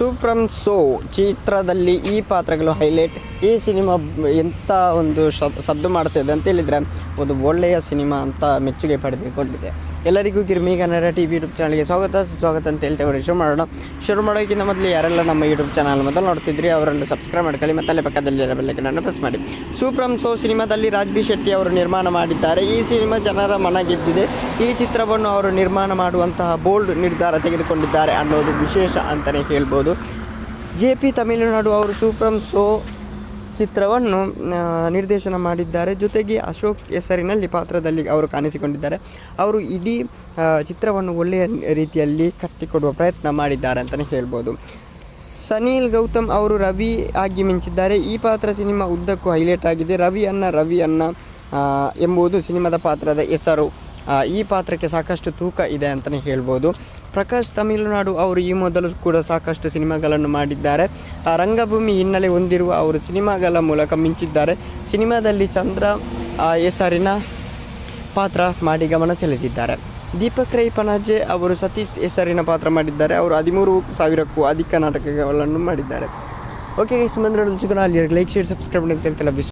ಸೂಪ್ರಮ್ so ಚಿತ್ರದಲ್ಲಿ ಈ ಪಾತ್ರಗಳು ಹೈಲೈಟ್. ಈ ಸಿನಿಮಾ ಎಂಥ ಒಂದು ಸದ್ದು ಮಾಡ್ತಿದೆ ಅಂತ ಹೇಳಿದರೆ ಒಂದು ಒಳ್ಳೆಯ ಸಿನಿಮಾ ಅಂತ ಮೆಚ್ಚುಗೆ ಪಡೆದುಕೊಂಡಿದೆ. ಎಲ್ಲರಿಗೂ ಕಿರ್ಮಿ ಕನ್ನಡ ಟಿ ವಿ ಯೂಟ್ಯೂಬ್ ಚಾನಲ್ಗೆ ಸ್ವಾಗತ. ಸ್ವಾಗತ ಅಂತ ಹೇಳ್ತೇವೆ ಶುರು ಮಾಡೋಣ. ಶುರು ಮಾಡೋಕ್ಕಿಂತ ಮೊದಲು ಯಾರೆಲ್ಲ ನಮ್ಮ ಯೂಟ್ಯೂಬ್ ಚಾನಲ್ ಮೊದಲು ನೋಡ್ತಿದ್ರಿ, ಅವರನ್ನು ಸಬ್ಸ್ಕ್ರೈಬ್ ಮಾಡ್ಕೊಳ್ಳಿ ಮತ್ತು ಅಲ್ಲೇ ಪಕ್ಕದಲ್ಲಿ ಬೆಲ್ಲೈಕನನ್ನು ಪ್ರೆಸ್ ಮಾಡಿ. ಸೂಪ್ರಮ್ ಸೋ ಸಿನಿಮಾದಲ್ಲಿ ರಾಜ್ಬಿ ಶೆಟ್ಟಿ ಅವರು ನಿರ್ಮಾಣ ಮಾಡಿದ್ದಾರೆ. ಈ ಸಿನಿಮಾ ಜನರ ಮನ ಗೆದ್ದಿದೆ ಈ ಚಿತ್ರವನ್ನು ಅವರು ನಿರ್ಮಾಣ ಮಾಡುವಂತಹ ಬೋಲ್ಡ್ ನಿರ್ಧಾರ ತೆಗೆದುಕೊಂಡಿದ್ದಾರೆ ಅನ್ನೋದು ವಿಶೇಷ ಅಂತಲೇ ಹೇಳ್ಬೋದು. ಜೆ ಪಿ ತಮಿಳುನಾಡು ಅವರು ಸೂಪ್ರಮ್ ಸೋ ಚಿತ್ರವನ್ನು ನಿರ್ದೇಶನ ಮಾಡಿದ್ದಾರೆ. ಜೊತೆಗೆ ಅಶೋಕ್ ಹೆಸರಿನಲ್ಲಿ ಪಾತ್ರದಲ್ಲಿ ಅವರು ಕಾಣಿಸಿಕೊಂಡಿದ್ದಾರೆ. ಅವರು ಇಡೀ ಚಿತ್ರವನ್ನು ಒಳ್ಳೆಯ ರೀತಿಯಲ್ಲಿ ಕಟ್ಟಿಕೊಡುವ ಪ್ರಯತ್ನ ಮಾಡಿದ್ದಾರೆ ಅಂತಲೇ ಹೇಳ್ಬೋದು. ಸನೀಲ್ ಗೌತಮ್ ಅವರು ರವಿ ಆಗಿ ಮಿಂಚಿದ್ದಾರೆ. ಈ ಪಾತ್ರ ಸಿನಿಮಾ ಉದ್ದಕ್ಕೂ ಹೈಲೈಟ್ ಆಗಿದೆ. ರವಿ ಅನ್ನ ರವಿ ಅನ್ನ ಎಂಬುದು ಸಿನಿಮಾದ ಪಾತ್ರದ ಹೆಸರು. ಈ ಪಾತ್ರಕ್ಕೆ ಸಾಕಷ್ಟು ತೂಕ ಇದೆ ಅಂತಲೇ ಹೇಳ್ಬೋದು. ಪ್ರಕಾಶ್ ತಮಿಳುನಾಡು ಅವರು ಈ ಮೊದಲು ಕೂಡ ಸಾಕಷ್ಟು ಸಿನಿಮಾಗಳನ್ನು ಮಾಡಿದ್ದಾರೆ. ಆ, ರಂಗಭೂಮಿ ಹಿನ್ನೆಲೆ ಹೊಂದಿರುವ ಅವರು ಸಿನಿಮಾಗಳ ಮೂಲಕ ಮಿಂಚಿದ್ದಾರೆ. ಸಿನಿಮಾದಲ್ಲಿ ಚಂದ್ರ ಹೆಸರಿನ ಪಾತ್ರ ಮಾಡಿ ಗಮನ ಸೆಳೆದಿದ್ದಾರೆ. ದೀಪಕ್ ರೈ ಪನಾಜೆ ಅವರು ಸತೀಶ್ ಹೆಸರಿನ ಪಾತ್ರ ಮಾಡಿದ್ದಾರೆ. ಅವರು ಹದಿಮೂರು ಸಾವಿರಕ್ಕೂ ಅಧಿಕ ನಾಟಕಗಳನ್ನು ಮಾಡಿದ್ದಾರೆ. ಓಕೆ ಸುಮಂದ್ರ ಲೈಕ್ ಶೇರ್ ಸಬ್ಸ್ಕ್ರೈಬ್ ಅಂತ ಹೇಳ್ತಿಲ್ಲ